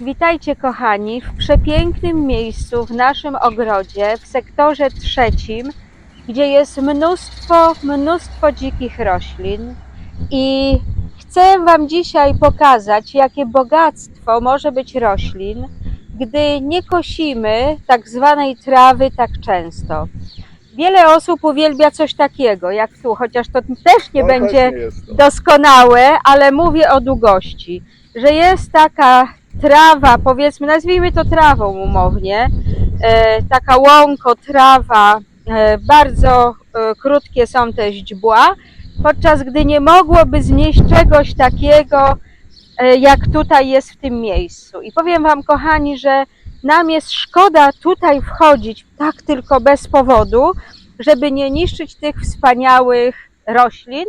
Witajcie kochani w przepięknym miejscu w naszym ogrodzie, w sektorze trzecim, gdzie jest mnóstwo, mnóstwo dzikich roślin i chcę Wam dzisiaj pokazać, jakie bogactwo może być roślin, gdy nie kosimy tak zwanej trawy tak często. Wiele osób uwielbia coś takiego, jak tu, chociaż to też nie To będzie też nie doskonałe, ale mówię o długości, że jest taka trawa, powiedzmy, nazwijmy to trawą umownie, e, taka łąko, trawa, e, bardzo e, krótkie są te źdźbła, podczas gdy nie mogłoby znieść czegoś takiego, jak tutaj jest w tym miejscu. I powiem Wam, kochani, że nam jest szkoda tutaj wchodzić tak tylko bez powodu, żeby nie niszczyć tych wspaniałych roślin,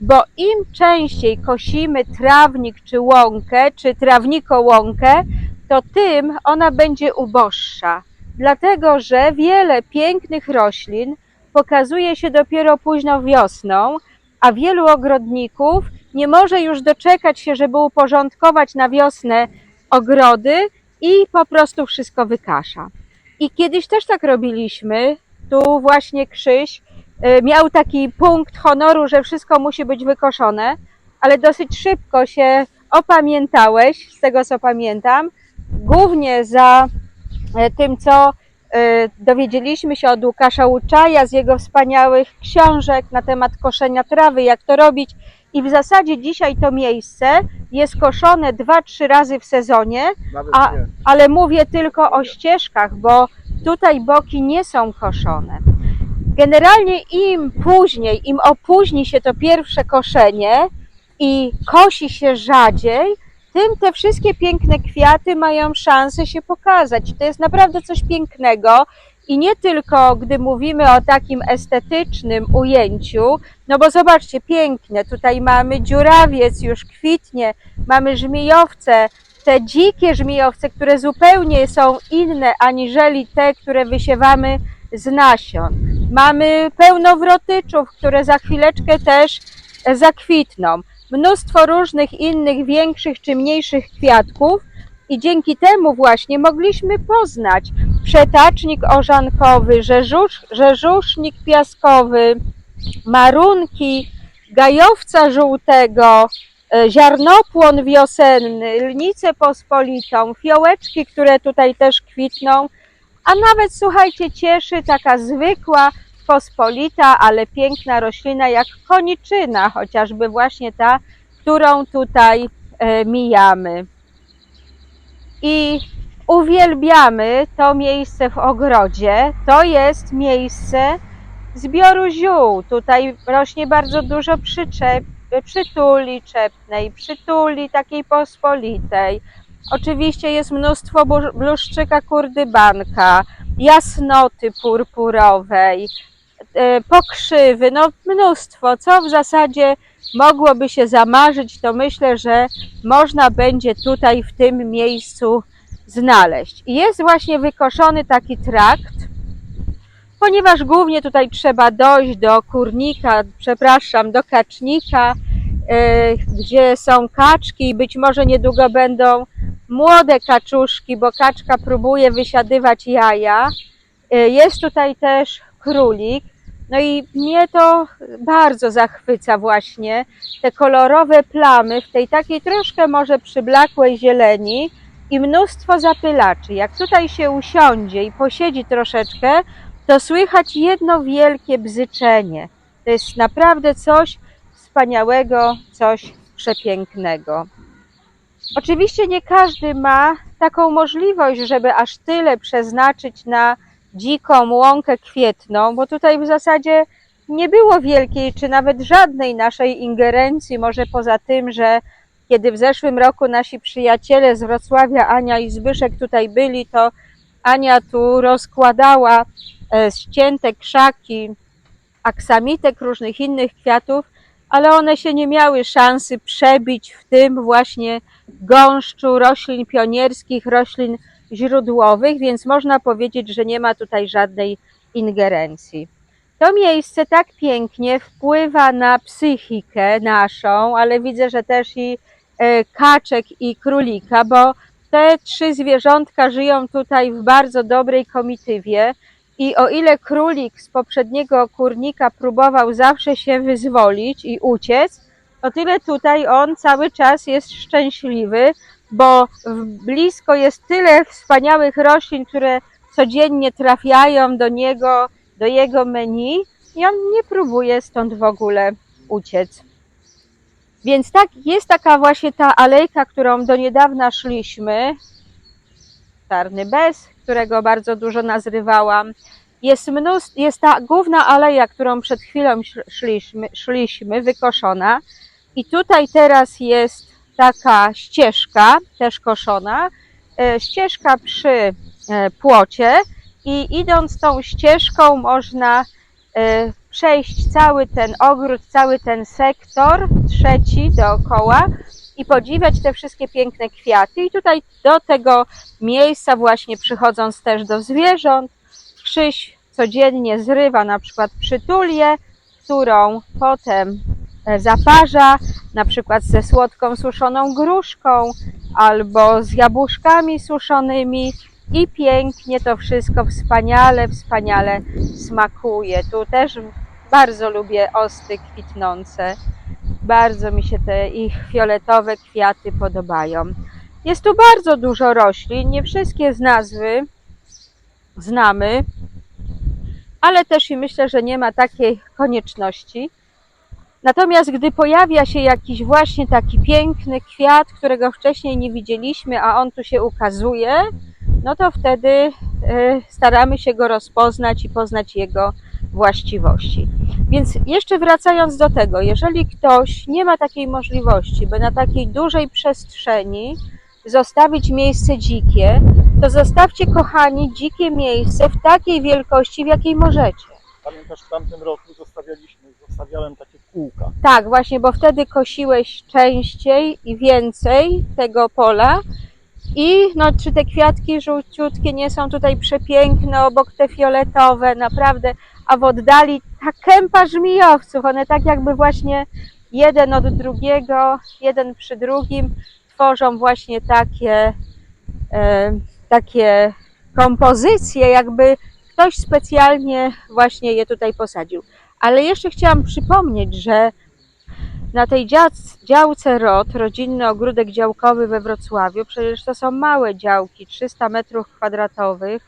bo im częściej kosimy trawnik czy łąkę, czy trawniko łąkę, to tym ona będzie uboższa. Dlatego, że wiele pięknych roślin pokazuje się dopiero późno wiosną, a wielu ogrodników nie może już doczekać się, żeby uporządkować na wiosnę ogrody i po prostu wszystko wykasza. I kiedyś też tak robiliśmy. Tu właśnie Krzyś miał taki punkt honoru, że wszystko musi być wykoszone, ale dosyć szybko się opamiętałeś, z tego co pamiętam, głównie za e, tym, co e, dowiedzieliśmy się od Łukasza Łuczaja z jego wspaniałych książek na temat koszenia trawy, jak to robić. I w zasadzie dzisiaj to miejsce jest koszone 2-3 razy w sezonie, a- ale mówię tylko o ścieżkach, bo tutaj boki nie są koszone. Generalnie im później, im opóźni się to pierwsze koszenie i kosi się rzadziej, tym te wszystkie piękne kwiaty mają szansę się pokazać. To jest naprawdę coś pięknego i nie tylko gdy mówimy o takim estetycznym ujęciu, no bo zobaczcie, piękne, tutaj mamy dziurawiec, już kwitnie, mamy żmijowce, te dzikie żmijowce, które zupełnie są inne aniżeli te, które wysiewamy z nasion. Mamy pełno wrotyczów, które za chwileczkę też e, zakwitną. Mnóstwo różnych innych większych czy mniejszych kwiatków i dzięki temu właśnie mogliśmy poznać przetacznik orzankowy, rzeżusz, rzeżusznik piaskowy, marunki, gajowca żółtego, e, ziarnopłon wiosenny, lnicę pospolitą, fiołeczki, które tutaj też kwitną, a nawet słuchajcie, cieszy taka zwykła, pospolita, ale piękna roślina jak koniczyna, chociażby właśnie ta, którą tutaj e, mijamy. I uwielbiamy to miejsce w ogrodzie. To jest miejsce zbioru ziół. Tutaj rośnie bardzo dużo przyczep, przytuli czepnej, przytuli takiej pospolitej. Oczywiście jest mnóstwo bluszczyka kurdybanka, jasnoty purpurowej, e, pokrzywy, no mnóstwo. Co w zasadzie mogłoby się zamarzyć, to myślę, że można będzie tutaj w tym miejscu znaleźć. Jest właśnie wykoszony taki trakt, ponieważ głównie tutaj trzeba dojść do kurnika, przepraszam, do kacznika, e, gdzie są kaczki i być może niedługo będą młode kaczuszki, bo kaczka próbuje wysiadywać jaja. E, Jest tutaj też królik. No i mnie to bardzo zachwyca właśnie te kolorowe plamy w tej takiej troszkę może przyblakłej zieleni i mnóstwo zapylaczy. Jak tutaj się usiądzie i posiedzi troszeczkę, to słychać jedno wielkie bzyczenie. To jest naprawdę coś wspaniałego, coś przepięknego. Oczywiście nie każdy ma taką możliwość, żeby aż tyle przeznaczyć na dziką łąkę kwietną, bo tutaj w zasadzie nie było wielkiej czy nawet żadnej naszej ingerencji, może poza tym, że kiedy w zeszłym roku nasi przyjaciele z Wrocławia, Ania i Zbyszek tutaj byli, to Ania tu rozkładała e, ścięte krzaki, aksamitek, różnych innych kwiatów, ale one się nie miały szansy przebić w tym właśnie gąszczu roślin pionierskich, roślin źródłowych, więc można powiedzieć, że nie ma tutaj żadnej ingerencji. To miejsce tak pięknie wpływa na psychikę naszą, ale widzę, że też i e, kaczek i królika, bo te trzy zwierzątka żyją tutaj w bardzo dobrej komitywie i o ile królik z poprzedniego kurnika próbował zawsze się wyzwolić i uciec, o tyle tutaj on cały czas jest szczęśliwy, bo blisko jest tyle wspaniałych roślin, które codziennie trafiają do niego, do jego menu i on nie próbuje stąd w ogóle uciec. Więc tak, jest taka właśnie ta alejka, którą do niedawna szliśmy, Czarny Bez, którego bardzo dużo nazrywałam. Jest, mnóstwo, jest ta główna aleja, którą przed chwilą sz- szliśmy, szliśmy, wykoszona. I tutaj teraz jest taka ścieżka, też koszona, e, ścieżka przy e, płocie i idąc tą ścieżką można e, przejść cały ten ogród, cały ten sektor, trzeci dookoła i podziwiać te wszystkie piękne kwiaty. I tutaj do tego miejsca właśnie przychodząc też do zwierząt, Krzyś codziennie zrywa na przykład przytulię, którą potem zaparza, na przykład ze słodką suszoną gruszką albo z jabłuszkami suszonymi i pięknie to wszystko wspaniale, wspaniale smakuje. Tu też bardzo lubię osty kwitnące. Bardzo mi się te ich fioletowe kwiaty podobają. Jest tu bardzo dużo roślin, nie wszystkie z nazwy znamy, ale też i myślę, że nie ma takiej konieczności. Natomiast gdy pojawia się jakiś właśnie taki piękny kwiat, którego wcześniej nie widzieliśmy, a on tu się ukazuje, no to wtedy e, staramy się go rozpoznać i poznać jego właściwości. Więc jeszcze wracając do tego, jeżeli ktoś nie ma takiej możliwości, by na takiej dużej przestrzeni zostawić miejsce dzikie, to zostawcie, kochani, dzikie miejsce w takiej wielkości, w jakiej możecie. Pamiętasz, w tamtym roku zostawialiśmy, zostawiałem takie kółka. Tak, właśnie, bo wtedy kosiłeś częściej i więcej tego pola. I no, czy te kwiatki żółciutkie nie są tutaj przepiękne, obok te fioletowe, naprawdę, a w oddali ta kępa żmijowców, one tak jakby właśnie jeden od drugiego, jeden przy drugim tworzą właśnie takie, e, takie kompozycje, jakby ktoś specjalnie właśnie je tutaj posadził. Ale jeszcze chciałam przypomnieć, że na tej działc- działce ROT, rodzinny ogródek działkowy we Wrocławiu, przecież to są małe działki, 300 metrów kwadratowych.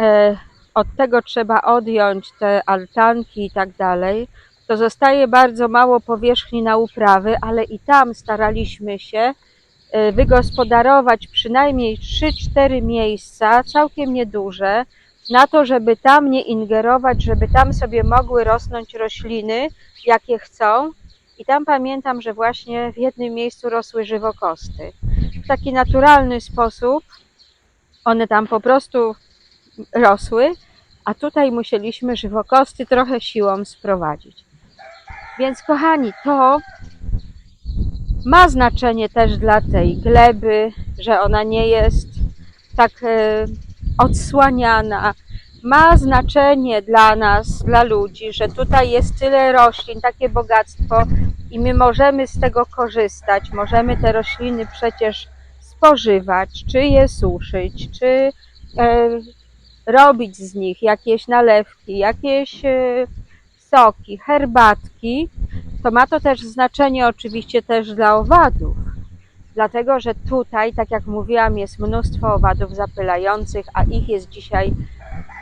E, Od tego trzeba odjąć te altanki i tak dalej. To zostaje bardzo mało powierzchni na uprawy, ale i tam staraliśmy się e, wygospodarować przynajmniej 3-4 miejsca, całkiem nieduże, na to, żeby tam nie ingerować, żeby tam sobie mogły rosnąć rośliny, jakie chcą. I tam pamiętam, że właśnie w jednym miejscu rosły żywokosty. W taki naturalny sposób one tam po prostu rosły, a tutaj musieliśmy żywokosty trochę siłą sprowadzić. Więc kochani, to ma znaczenie też dla tej gleby, że ona nie jest tak e, odsłaniana. Ma znaczenie dla nas, dla ludzi, że tutaj jest tyle roślin, takie bogactwo i my możemy z tego korzystać. Możemy te rośliny przecież spożywać, czy je suszyć, czy e, robić z nich jakieś nalewki, jakieś e, soki, herbatki. To ma to też znaczenie oczywiście też dla owadów. Dlatego, że tutaj, tak jak mówiłam, jest mnóstwo owadów zapylających, a ich jest dzisiaj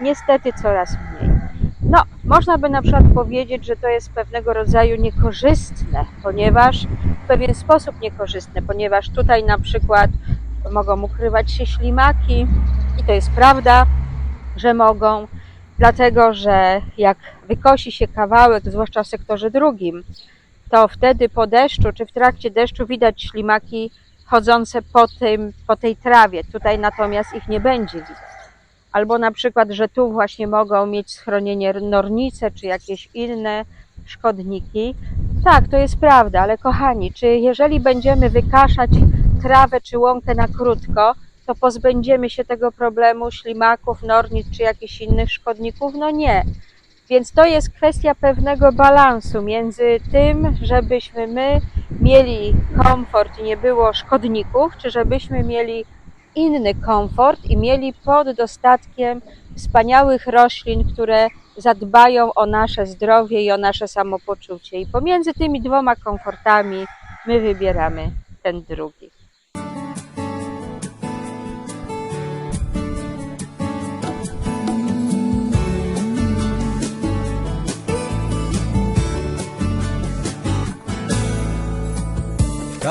niestety coraz mniej. No, można by na przykład powiedzieć, że to jest pewnego rodzaju niekorzystne, ponieważ w pewien sposób niekorzystne, ponieważ tutaj na przykład mogą ukrywać się ślimaki i to jest prawda, że mogą, dlatego że jak wykosi się kawałek, zwłaszcza w sektorze drugim, to wtedy po deszczu czy w trakcie deszczu widać ślimaki chodzące po, tym, po tej trawie. Tutaj natomiast ich nie będzie widać. Albo na przykład, że tu właśnie mogą mieć schronienie nornice czy jakieś inne szkodniki. Tak, to jest prawda, ale kochani, czy jeżeli będziemy wykaszać trawę czy łąkę na krótko, to pozbędziemy się tego problemu ślimaków, nornic czy jakichś innych szkodników? No nie. Więc to jest kwestia pewnego balansu między tym, żebyśmy my mieli komfort i nie było szkodników, czy żebyśmy mieli inny komfort i mieli pod dostatkiem wspaniałych roślin, które zadbają o nasze zdrowie i o nasze samopoczucie. I pomiędzy tymi dwoma komfortami my wybieramy ten drugi.